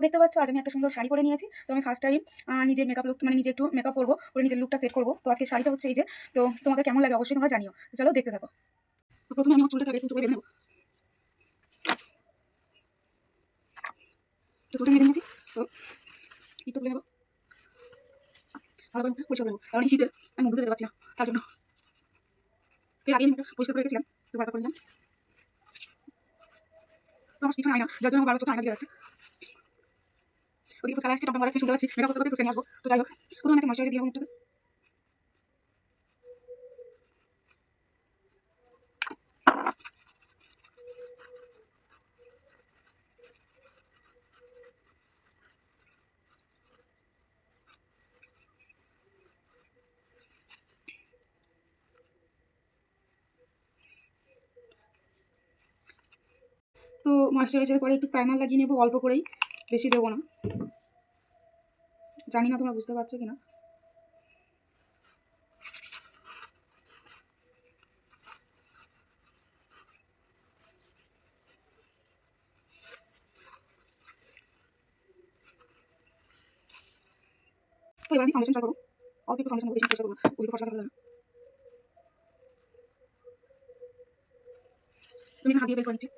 দেখতে পাচ্ছ, আজ আমি একটা সুন্দর শাড়ি পরে নিয়েছি। তো আমি ফার্স্ট টাইম নিজের মেকআপ লুক মানে নিজে একটু মেকআপ করব করে নিজের লুকটা সেট করব। তো আজকে শাড়িটা হচ্ছে এই যে, তো তোমাকে কেমন লাগে অবশ্যই তোমরা জানিও। চলো দেখতে থাকো। তো প্রথমে আমি চুলটা একটু নেব। ভালো করে নেব। আমি তার জন্য। আগে পরিষ্কার করে রেখেছিলাম, তো বার করে তো আমার পিছনে আয়না যার জন্য আমার বারবার চোখে আয়না দিয়ে যাচ্ছে। ওদিকে ফুচকা আসছে টমটম মারাচ্ছে শুনতে পাচ্ছি। মেকআপ করতে করতে নিয়ে আসব। তো যাই হোক, প্রথমে একটা ময়শ্চারাইজার দিয়ে মুখটাকে তো ময়শ্চারাইজার পরে একটু প্রাইমার লাগিয়ে নেব, অল্প করেই। বেশি দেবো না। জানি না তোমরা বুঝতে পারছ কিনা। তো এবার আমি ফাউন্ডেশন ট্রাই করব। অল্প একটু ফাউন্ডেশন বেশি চেষ্টা করব ওদিকে থাকবে না তুমি হাত দিয়ে বের করে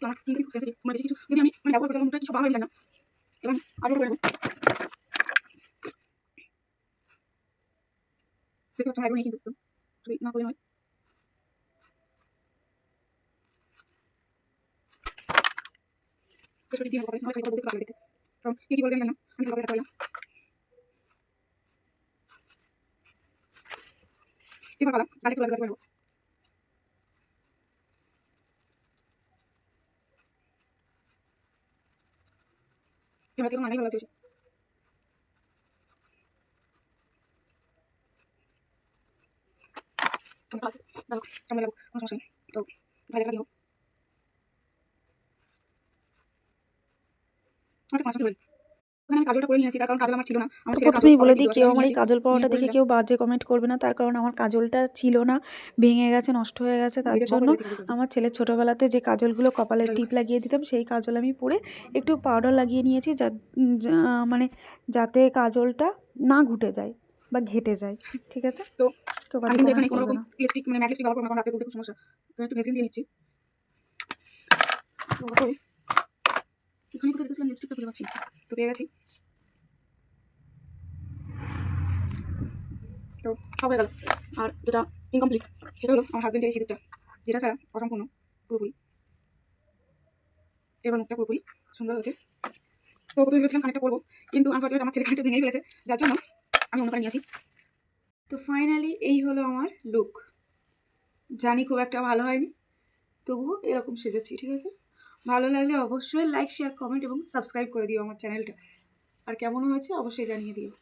তো আমার স্কিনটা খুব সেন্সিটিভ মানে বেশি কিছু যদি আমি মানে ব্যবহার করতে কিছু বার হয়ে যায় না? এবং আগে করে এবার ডাইরেক্ট করে দেখতে পারব এবার দেখুন আগেই ভালো লাগছে কেমন লাগছে দেখো কেমন লাগো কোনো ওখানে আমি কাজলটা করে নিয়েছি তার কারণ কাজল আমার ছিল না। তো প্রথমেই বলে দিই কেউ আমার এই কাজল পাওয়াটা দেখে কেউ বাজে কমেন্ট করবে না তার কারণ আমার কাজলটা ছিল না ভেঙে গেছে নষ্ট হয়ে গেছে তার জন্য। আমার ছেলের ছোটোবেলাতে যে কাজলগুলো কপালে টিপ লাগিয়ে দিতাম সেই কাজল আমি পরে একটু পাউডার লাগিয়ে নিয়েছি যা মানে যাতে কাজলটা না ঘুটে যায় বা ঘেটে যায় ঠিক আছে? তো কেউ আমি বাজে কিন্তু এখানে কোনো রকম না। মানে ম্যাট ব্যবহার করব না রাতে খুব সমস্যা। তো একটু ভেসলিন দিয়ে নিচ্ছি। এখানে লিপস্টিকটা খুঁজে পাচ্ছি তো পেয়ে গেছি। তো সব হয়ে গেল। আর যেটা ইনকমপ্লিট সেটা হলো আমার হাজবেন্ডের এই সিঁদুরটা, যেটা ছাড়া অসম্পূর্ণ, পুরোপুরি। এবার মুখটা পুরোপুরি সুন্দর হয়েছে। তো প্রথমে ভেবেছিলাম খানিকটা করব কিন্তু আনফর্চুনেট আমার ছেলে খানিকটা ভেঙেই ফেলেছে, যার জন্য আমি অন্য নিয়ে আসি। তো ফাইনালি এই হলো আমার লুক জানি খুব একটা ভালো হয়নি, তবুও এরকম সেজেছি, ঠিক আছে? ভালো লাগলে অবশ্যই লাইক শেয়ার কমেন্ট এবং সাবস্ক্রাইব করে দিও আমার চ্যানেলটা আর কেমন হয়েছে অবশ্যই জানিয়ে দিও।